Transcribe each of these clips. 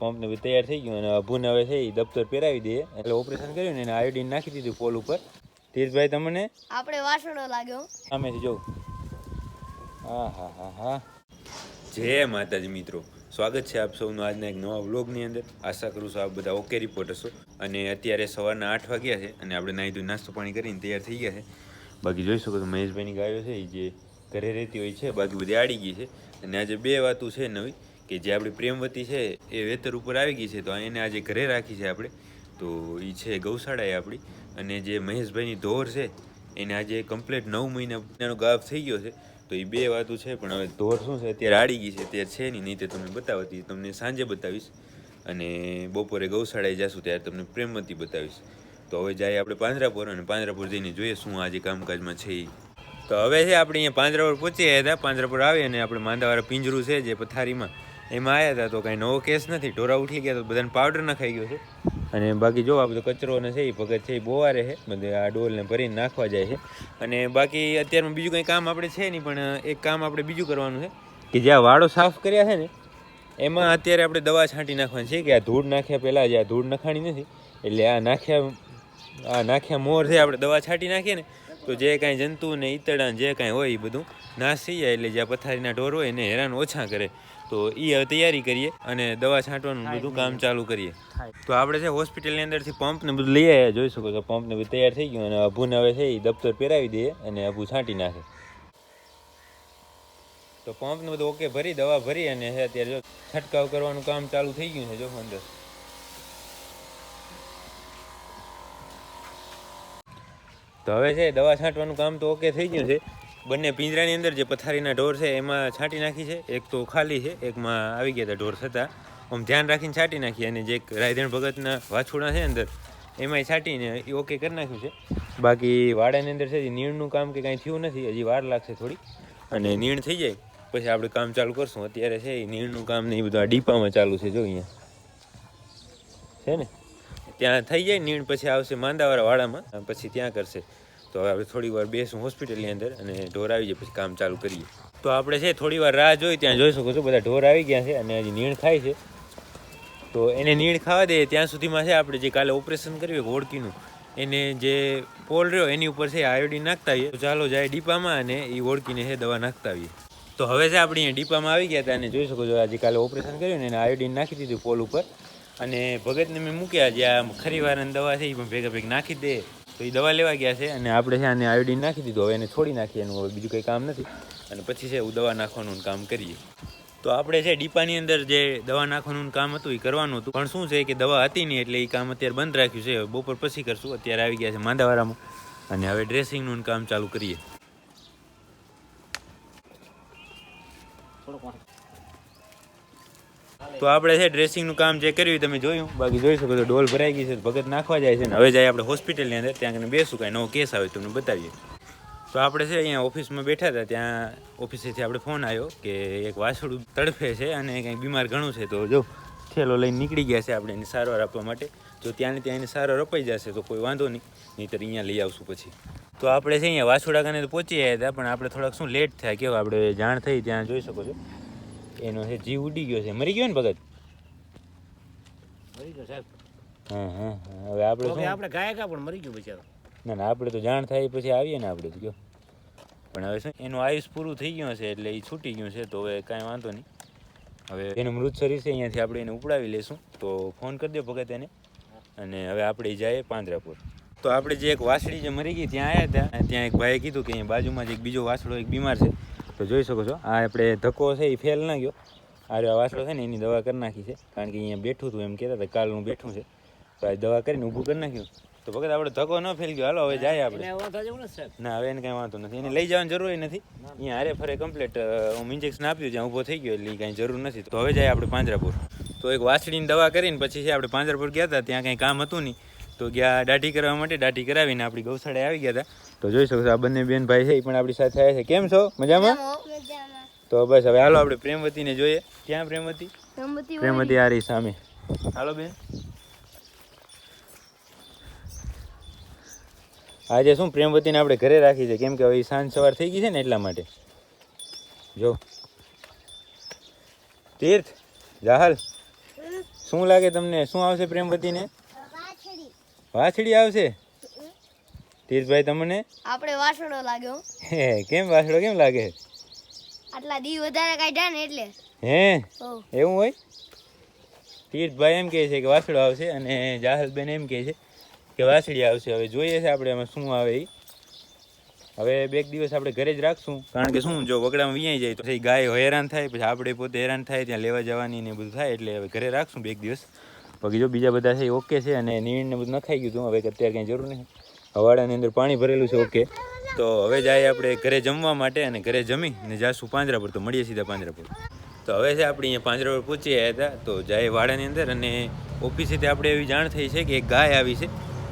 Pump ને બધું તૈયાર થઈ ગયું અને અભુને હવે છે ઈ દફતર પહેરાવી દઈએ એટલે ઓપરેશન કર્યું ને એને આયોડીન નાખી દીધું પોલ ઉપર. તીર્થભાઈ તમને? આપણે વાસણો લાગ્યો. સામેથી જોઉં હા હા હા હા. જય માતાજી મિત્રો. સ્વાગત છે આપ સૌનું આજના એક નવા વ્લોગની અંદર. આશા કરું છું આપ બધા ઓકે રિપોર્ટ હશો. અને અત્યારે સવારના આઠ વાગ્યા છે અને આપણે નાહી ધોઈ નાસ્તો પાણી કરીને તૈયાર થઈ ગયા છે. બાકી જોઈ શકો તો મહેશભાઈની ગાયો છે એ જે ઘરે રહેતી હોય છે બાકી બધી આડી ગઈ છે. અને આજે બે વાતું છે નવી. કે જે આપણી પ્રેમવતી છે, એ વેતર ઉપર આવી ગઈ છે, તો એને આજે ઘરે રાખી છે આપણે. તો એ છે ગૌશાળા એ આપણી. અને જે મહેશભાઈની ધોર છે, એને આજે કમ્પ્લીટ નવ મહિનાનો ગાભ થઈ ગયો છે. તો એ બે વાતું છે, પણ હવે ધોર શું છે, અત્યારે આડી ગઈ છે, અત્યારે છે નહીં નહીં તે તમને બતાવતી, તમને સાંજે બતાવીશ. અને બપોરે ગૌશાળાએ જશું, ત્યારે તમને પ્રેમવતી બતાવીશ. તો હવે જાય આપણે પાંજરાપુર અને પાંજરાપુર જઈને જોઈએ શું આજે કામકાજમાં છે એ તો હવે છે, આપણે અહીંયા પાંજરાપુર પહોંચી ગયા હતા. પાંજરાપુર આવી અને આપણે માંદાવાળા પિંજરું છે, જે પથારીમાં એમાં આવ્યા હતા તો કાંઈ નવો કેસ નથી. ઢોરા ઉઠી ગયા તો બધાને પાવડર નખાઈ ગયો છે. અને બાકી જો આ બધો કચરો ને છે એ ભગત છે એ બોવારે છે. બધે આ ડોલને ભરીને નાખવા જાય છે. અને બાકી અત્યારમાં બીજું કંઈ કામ આપણે છે નહીં, પણ એક કામ આપણે બીજું કરવાનું છે. કે જ્યાં વાળો સાફ કર્યા છે ને, એમાં અત્યારે આપણે દવા છાંટી નાખવાની છે કે આ ધૂળ નાખ્યા પહેલાં જે આ ધૂળ નખાણી નથી, એટલે આ નાખ્યા આ નાખ્યા મોર છે, આપણે દવા છાંટી નાખીએ ને તો જે કાંઈ જંતુ ને ઈતડા જે કાંઈ હોય એ બધું થઈ જાય એટલે જે પથારીના ઢોર હોય એને હેરાન ઓછા કરે. તો એ હવે તૈયારી કરીએ અને દવા છાંટવાનું બધું કામ ચાલુ કરીએ. તો આપણે છે હોસ્પિટલની અંદરથી પંપ ને બધું લઈ આવ્યા જોઈ શકો છો પંપ ને બધું તૈયાર થઈ ગયું અને અભુને હવે છે એ દફતર પહેરાવી દઈએ અને અભુ છાંટી નાખે. તો પંપ ને બધું ઓકે ભરી દવા ભરી અને અત્યારે જો છંટકાવ કરવાનું કામ ચાલુ થઈ ગયું છે જો અંદર. તો હવે છે, દવા છાંટવાનું કામ તો ઓકે થઈ ગયું છે. બંને પિંજરાની અંદર જે પથારીના ઢોર છે, એમાં છાંટી નાખી છે. એક તો ખાલી છે, એકમાં આવી ગયા હતા ઢોર થતા. આમ ધ્યાન રાખીને છાંટી નાખી અને જે રાયધણ ભગતના વાછોડા છે અંદર, એમાંય છાંટીને એ ઓકે કરી નાખ્યું છે. બાકી વાડાની અંદર છે નીણનું કામ કે કાંઈ થયું નથી, હજી વાર લાગશે થોડી અને નીણ થઈ જાય, પછી આપણે કામ ચાલુ કરશું. અત્યારે છે, એ નીણનું કામ ને એ બધું આ ડીપામાં ચાલુ છે, જો અહીંયા. છે ને? ત્યાં થઈ જાય નીણ પછી આવશે માંદાવાળા વાળામાં પછી ત્યાં કરશે. તો હવે આપણે થોડી વાર બેસું હોસ્પિટલની અંદર અને ઢોર આવી જાય પછી કામ ચાલુ કરીએ. તો આપણે છે થોડી વાર રાહ જોઈ, ત્યાં જોઈ શકો છો, બધા ઢોર આવી ગયા છે અને હજી નીણ ખાય છે. તો એને નીણ ખાવા દે ત્યાં સુધીમાં છે આપણે જે કાલે ઓપરેશન કર્યું એક એને જે પોલ રહ્યો એની ઉપર છે આયોડીન નાખતા આવીએ. તો ચાલો જાય ડીપામાં અને એ ઓળકીને છે દવા નાખતા આવીએ. તો હવે છે આપણે અહીંયા ડીપામાં આવી ગયા હતા અને જોઈ શકો છો આજે કાલે ઓપરેશન કર્યું ને એને આયોડીન નાખી દીધું પોલ ઉપર. અને ભગતને મેં મૂક્યા જે ખરી વારની દવા છે એ પણ ભેગા ભેગ નાખી દે. તો એ દવા લેવા ગયા છે અને આપણે છે આને આયોડીન નાખી દીધું. હવે એને છોડી નાખીએ એનું હવે બીજું કંઈ કામ નથી. અને પછી છે, હું દવા નાખવાનું કામ કરીએ. તો આપણે છે, ડીપાની અંદર જે દવા નાખવાનું કામ હતું, એ કરવાનું હતું. પણ શું છે કે દવા હતી નહીં, એટલે એ કામ અત્યારે બંધ રાખ્યું છે. બપોર પછી કરશું. અત્યારે આવી ગયા છે માંદાવાળામાં અને હવે ડ્રેસિંગનું કામ ચાલુ કરીએ. તો આપણે છે ડ્રેસિંગનું કામ જે કર્યું તમે જોયું. બાકી જોઈ શકો તો ડોલ ભરાઈ ગઈ છે, ભગત નાખવા જાય છે ને હવે જાય આપણે હોસ્પિટલની અંદર, ત્યાં કને બેસું, કાંઈ નવો કેસ આવે તમને બતાવીએ. તો આપણે છે, અહીંયા ઓફિસમાં બેઠા હતા, ત્યાં ઓફિસેથી આપણે ફોન આવ્યો કે એક વાછડું તડફે છે અને કંઈક બીમાર ઘણું છે, તો જો થેલો લઈને નીકળી ગયા છે આપણે એની સારવાર આપવા માટે. જો ત્યાંને ત્યાં એની સારવાર અપાઈ જશે તો કોઈ વાંધો નહીં, નહીંતર અહીંયા લઈ આવશું પછી. તો આપણે છે, અહીંયા વાસુડા કને તો પહોંચી ગયા હતા, પણ આપણે થોડાક શું લેટ થયા, કેવું આપણે જાણ થઈ, ત્યાં જોઈ શકો છો. એનો છે જીવ ઉડી ગયો છે. મરી ગયો ને ભગત? મરી ગયો સાહેબ. હા હા. હવે આપણે શું? આપણે ગાયકા પણ મરી ગયો બિચારો. ના ના આપણે તો જાણ થાય પછી આવીએ ને આપણે તો કયો. પણ હવે શું? એનું આયુષ પૂરું થઈ ગયું છે એટલે એ છૂટી ગયું છે તો હવે કાંઈ વાંધો નહીં. હવે એનું મૃત શરીર છે અહીંયાથી આપણે એને ઉપડાવી લેશું. તો ફોન કરી દો ભગત એને. અને હવે આપણે જઈએ પાંજરાપુર. તો આપણે જે એક વાસળી જે મરી ગઈ ત્યાં આવ્યા હતા. ત્યાં એક ભાઈએ કીધું કે અહીંયા બાજુમાં જ એક બીજો વાસળો એક બીમાર છે. તો જોઈ શકો છો. આ આપણે ધક્કો છે એ ફેલ ના ગયો. આ રહ્યો આ વાસળો છે ને એની દવા કરી નાખી છે. કારણ કે અહીંયા બેઠું હતું એમ કહેતા હતા કાલનું બેઠું છે. તો આ દવા કરીને ઊભું કરી નાખ્યું. તો ભગત આપણે ધક્કો ન ફેલ ગયો. હાલો હવે જાય આપણે. ના હવે એને કાંઈ વાંધો નથી. એને લઈ જવાની જરૂર નથી. અહીંયા હારે ફરે કમ્પ્લીટ હું ઇન્જેક્શન આપ્યું જ્યાં ઊભો થઈ ગયો એટલે કાંઈ જરૂર નથી. તો હવે જાય આપણે પાંજરાપુર. તો એક વાસળીની દવા કરીને પછી છે આપણે પાંજરાપુર ગયા હતા ત્યાં કાંઈ કામ હતું નહીં. તો ગયા દાઢી કરવા માટે દાઢી કરાવીને આપણી ગૌશાળાએ આવી ગયા હતા. તો જોઈ શકો છો આ બંને બેન ભાઈ છે એ પણ આપણી સાથે આવ્યા છે. કેમ છો? મજામાં? તો બસ હવે હાલો આપણે પ્રેમવતીને જોઈએ. ક્યાં પ્રેમવતી? પ્રેમવતી આ રહી સામે. હાલો બેન. આજે શું પ્રેમવતીને આપણે ઘરે રાખી છે? કેમ કે હવે સાંજ સવાર થઈ ગઈ છે ને એટલા માટે. જો. તીર્થ જાહલ. શું લાગે તમને? શું આવશે પ્રેમવતીને? વાછડી આવશે? તીર્થભાઈ તમને? આપણે વાસણો લાગ્યો. હે કેમ વાછડો કેમ લાગે? આટલા દી વધારે કાઢ્યા ને એટલે. હે? એવું હોય? તીર્થભાઈ એમ કહે છે કે વાછડો આવશે અને જાહલબેન એમ કહે છે કે વાછડી આવશે. હવે જોઈએ છે આપણે એમાં શું આવે એ હવે બે દિવસ આપણે ઘરે જ રાખશું કારણ કે શું જો વગડામાં વિયાઈ જાય તો પછી ગાય હેરાન થાય પછી આપણે પોતે હેરાન થાય ત્યાં લેવા જવાની ને બધું થાય એટલે હવે ઘરે રાખશું બે દિવસ. બાકી જો બીજા બધા છે એ ઓકે છે અને નીણ ને બધું નખાઈ ગયું હતું. હવે અત્યારે કંઈ જરૂર નહીં હવાડાની અંદર પાણી ભરેલું છે ઓકે તો હવે જાય આપણે ઘરે જમવા માટે અને ઘરે જમી ને જાશું પાંજરા પર તો મળીએ સીધા પાંજરા પર તો હવે છે આપણે અહીંયા પાંજરા પર પહોંચી આવ્યા હતા. તો જાય વાડાની અંદર અને ઓફિસેથી આપણે એવી જાણ થઈ છે કે એક ગાય આવી છે.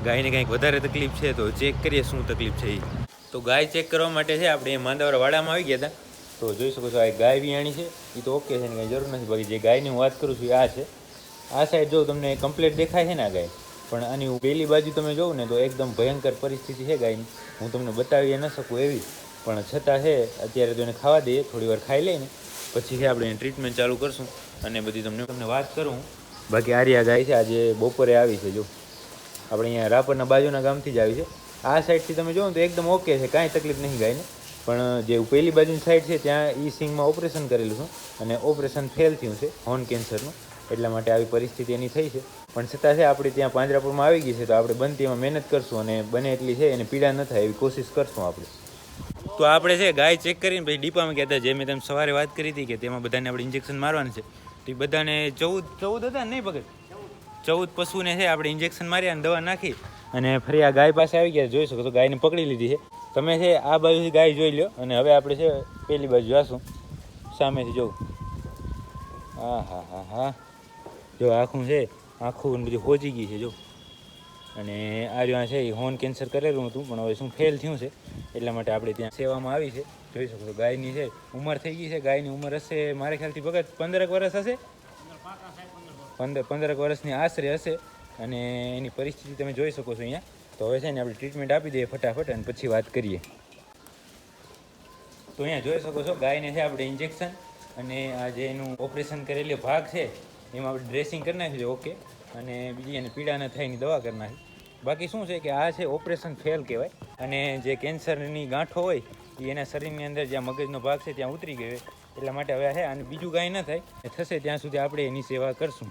ગાયને કંઈક વધારે તકલીફ છે તો ચેક કરીએ શું તકલીફ છે એ તો ગાય ચેક કરવા માટે છે આપણે માંદાવાળા વાડામાં આવી ગયા હતા. તો જોઈ શકો છો આ ગાય વિયાણી છે. એ તો ઓકે છે ને કંઈ જરૂર નથી. બાકી જે ગાયની હું વાત કરું છું એ આ છે. આ સાઈડ જો તમને કમ્પ્લીટ દેખાય છે ને ગાય, પણ આની પેલી બાજુ તમે જોવો ને તો એકદમ ભયંકર પરિસ્થિતિ છે ગાયની. હું તમને બતાવી ન શકું એવી, પણ છતાં છે, અત્યારે તો એને ખાવા દઈએ, થોડી વાર ખાઈ લઈને. પછી છે આપણે ટ્રીટમેન્ટ ચાલુ કરશું અને બધી તમને તમને વાત કરું. બાકી આર્યા ગાય છે, આજે બપોરે આવી છે, જો. આપણે અહીંયા રાપરના બાજુના ગામથી જ આવી છે. આ સાઈડથી તમે જોવો તો એકદમ ઓકે છે, કાંઈ તકલીફ નહીં ગાયને. પણ જે પહેલી બાજુની સાઈડ છે, ત્યાં ઈ સિંગમાં ઓપરેશન કરેલું છે. અને ઓપરેશન ફેલ થયું છે હોર્ન કેન્સરનું એટલા માટે આવી પરિસ્થિતિ એની થઈ છે. પણ છતાં છે, આપણે ત્યાં પાંજરાપુરમાં આવી ગઈ છે, તો આપણે બનતી એમાં મહેનત કરશું અને બને એટલી છે, એને પીડા ન થાય એવી કોશિશ કરશું આપણે. તો આપણે છે, ગાય ચેક કરીને પછી ડીપામાં ગયા હતા, જે મેં તમે સવારે વાત કરી હતી કે તેમાં બધાને આપણે ઇન્જેક્શન મારવાનું છે. તો એ બધાને ચૌદ ચૌદ હતા નહીં ભગત ચૌદ પશુને છે, આપણે ઇન્જેક્શન માર્યા અને દવા નાખી અને ફરી આ ગાય પાસે આવી ગયા. જોઈ શકો તો ગાયને પકડી લીધી છે. તમે છે, આ બાજુથી ગાય જોઈ લો અને હવે આપણે છે, પેલી બાજુ જાશું સામેથી જોઉં હા હા હા હા જો આખું છે, આખું બધું હોજી ગઈ છે, જો. અને આ રહ્યું છે, એ હોર્ન કેન્સર કરેલું હતું, પણ હવે શું ફેલ થયું છે, એટલા માટે આપણે ત્યાં સેવામાં આવી છે. જોઈ શકો છો, ગાયની છે, ઉંમર થઈ ગઈ છે, ગાયની ઉંમર હશે, મારે ખ્યાલથી ભગત પંદરેક વર્ષ હશે? પંદર, પંદરેક વર્ષની આશરે હશે, અને એની પરિસ્થિતિ તમે જોઈ શકો છો અહીંયા. તો હવે છે ને આપણે ટ્રીટમેન્ટ આપી દઈએ ફટાફટ, અને પછી વાત કરીએ. તો અહીંયા જોઈ શકો છો, ગાયને છે આપણે ઇન્જેક્શન અને આ જે એનું ઓપરેશન કરેલો ભાગ છે એમાં આપણે ડ્રેસિંગ કરી નાખીએ ઓકે અને બીજી એને પીડા ન થાય એની દવા કરી નાખી. બાકી શું છે કે આ છે ઓપરેશન ફેલ કહેવાય. અને જે કેન્સરની ગાંઠો હોય એ એના શરીરની અંદર જ્યાં મગજનો ભાગ છે ત્યાં ઉતરી ગયો એટલા માટે હવે છે, અને બીજું કાંઈ ન થાય. થશે ત્યાં સુધી આપણે એની સેવા કરશું.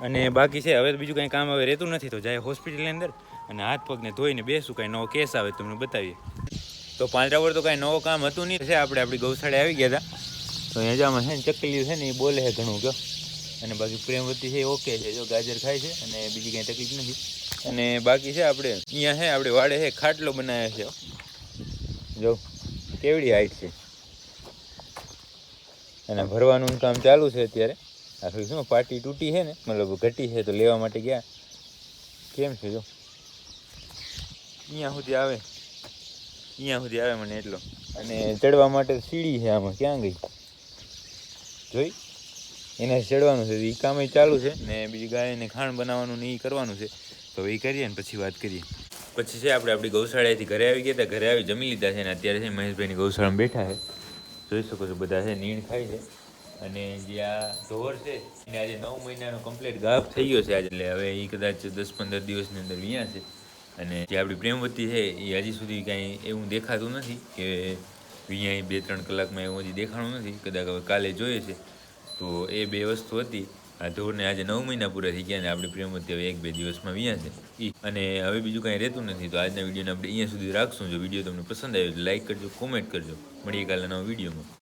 અને બાકી છે, હવે બીજું કાંઈ કામ હવે રહેતું નથી, તો જાય હોસ્પિટલની અંદર અને હાથ પગને ધોઈને બેસું, કાંઈ નવો કેસ આવે તમને બતાવીએ. તો પાંજરા પર તો કાંઈ નવો કામ હતું નહીં. છે, આપણે આપણી ગૌશાળે આવી ગયા હતા. તો એજામાં છે ને ચકલીઓ છે ને એ બોલે છે ઘણું કયો અને બાકી પ્રેમવતી છે ઓકે છે, જો ગાજર ખાય છે અને બીજી કાંઈ તકલીફ નથી. અને બાકી છે આપણે, અહીંયા છે, આપણે વાડે છે, ખાટલો બનાવ્યો છે. જો, કેવડી હાઈટ છે. અને ભરવાનું કામ ચાલુ છે અત્યારે. આખી શું, પાટી તૂટી છે ને, મતલબ ઘટી છે, તો લેવા માટે ગયા. કેમ છે, જો. અહીંયા સુધી આવે. અહીંયા સુધી આવે મને એટલો. અને ચડવા માટે સીડી છે આમાં, ક્યાં ગઈ? જોઈ. એને ચડવાનું છે. એ કામ ચાલુ છે ને બીજી ગાયને ખાણ બનાવવાનું ને એ કરવાનું છે. તો એ કરીએ ને પછી વાત કરીએ. પછી છે આપણે આપણી ગૌશાળાથી ઘરે આવી ગયા હતા. ઘરે આવી જમી લીધા છે ને અત્યારે છે મહેશભાઈની ગૌશાળામાં બેઠા છે. જોઈ શકો છો બધા છે નીણ ખાય છે. અને જે આ ઢોર છે, એને આજે નવ મહિનાનો કમ્પ્લીટ ગાફ થઈ ગયો છે આજે. એટલે હવે એ કદાચ દસ પંદર દિવસની અંદર વિયા છે. અને જે આપણી પ્રેમવતી છે એ હજી સુધી કાંઈ એવું દેખાતું નથી કે વિયા બે ત્રણ કલાકમાં એવું હજી દેખાણું નથી. કદાચ હવે કાલે જોઈએ છે. તો એ બે વસ્તુ હતી. આ ઢોરને આજે નવ મહિના પૂરા થઈ ગયા ને આપણે પ્રેમવતી હવે એક બે દિવસમાં વ્યા છે. અને હવે બીજું કાંઈ રહેતું નથી. તો આજના વિડીયોને આપણે અહીંયા સુધી રાખશું. જો વીડિયો તમને પસંદ આવ્યો તો લાઈક કરજો, કોમેન્ટ કરજો. મળીએ કાલે નવા વિડીયોમાં.